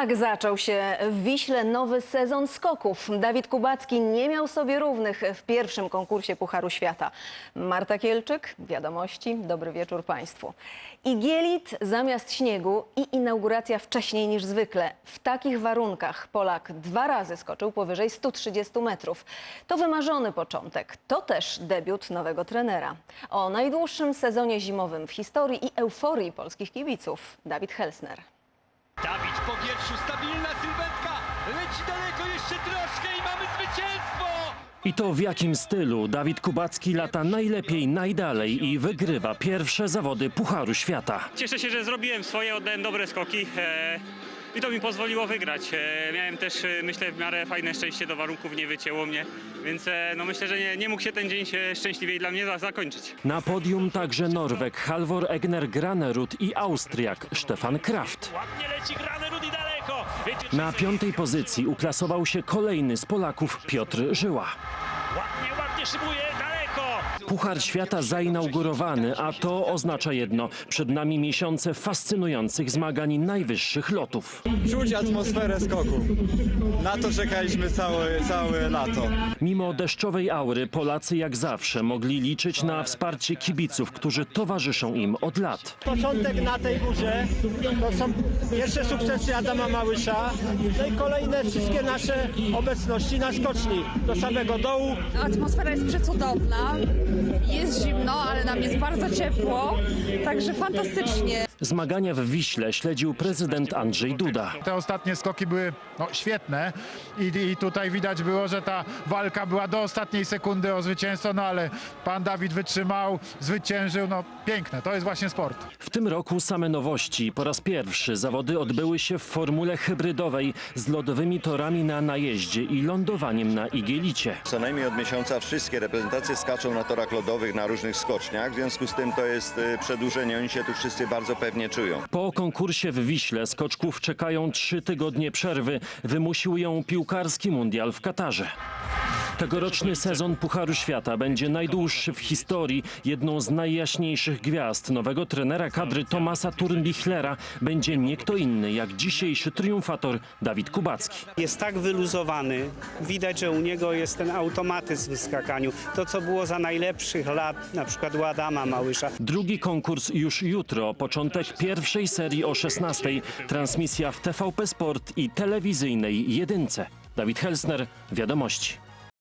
Tak zaczął się w Wiśle nowy sezon skoków. Dawid Kubacki nie miał sobie równych w pierwszym konkursie Pucharu Świata. Marta Kielczyk, Wiadomości, dobry wieczór Państwu. Igielit zamiast śniegu i inauguracja wcześniej niż zwykle. W takich warunkach Polak dwa razy skoczył powyżej 130 metrów. To wymarzony początek. To też debiut nowego trenera. O najdłuższym sezonie zimowym w historii i euforii polskich kibiców. Dawid Helsner. Dawid po wierszu, stabilna sylwetka, leci daleko jeszcze troszkę i mamy zwycięstwo! I to w jakim stylu Dawid Kubacki lata najlepiej, najdalej i wygrywa pierwsze zawody Pucharu Świata. Cieszę się, że zrobiłem swoje, oddałem dobre skoki e, i to mi pozwoliło wygrać. E, miałem też, e, myślę, w miarę fajne szczęście do warunków, nie wycięło mnie, więc e, no myślę, że nie, nie mógł się ten dzień się szczęśliwiej dla mnie za, zakończyć. Na podium także Norweg Halvor Egner Granerud i Austriak Stefan Kraft. Ładnie leci grany Rudy daleko. Na piątej pozycji uklasował się kolejny z Polaków Piotr Żyła. Ładnie, ładnie szybuje daleko. Puchar Świata zainaugurowany, a to oznacza jedno. Przed nami miesiące fascynujących zmagań najwyższych lotów. czuć atmosferę skoku. Na to czekaliśmy całe, całe lato. Mimo deszczowej aury Polacy jak zawsze mogli liczyć na wsparcie kibiców, którzy towarzyszą im od lat. początek na tej górze, to są pierwsze sukcesy Adama Małysza, no i kolejne wszystkie nasze obecności na skoczni do samego dołu. Atmosfera jest przecudowna. Jest zimno, ale nam jest bardzo ciepło, także fantastycznie. Zmagania w Wiśle śledził prezydent Andrzej Duda. Te ostatnie skoki były no, świetne I, i tutaj widać było, że ta walka była do ostatniej sekundy o zwycięstwo, no ale pan Dawid wytrzymał, zwyciężył, no piękne, to jest właśnie sport. W tym roku same nowości. Po raz pierwszy zawody odbyły się w formule hybrydowej z lodowymi torami na najeździe i lądowaniem na Igielicie. Co najmniej od miesiąca wszystkie reprezentacje skaczą na torach lodowych na różnych skoczniach, w związku z tym to jest y, przedłużenie, oni się tu wszyscy bardzo pewnie czują. Po konkursie w Wiśle skoczków czekają trzy tygodnie przerwy. Wymusił ją piłkarski mundial w Katarze. Tegoroczny sezon Pucharu Świata będzie najdłuższy w historii. Jedną z najjaśniejszych gwiazd nowego trenera kadry Tomasa Turnbichlera będzie nie kto inny jak dzisiejszy triumfator Dawid Kubacki. Jest tak wyluzowany, widać, że u niego jest ten automatyzm w skakaniu. To, co było za najlepszych lat, na przykład u Adama Małysza. Drugi konkurs już jutro, początek pierwszej serii o 16. Transmisja w TVP Sport i telewizyjnej jedynce. Dawid Helsner, Wiadomości.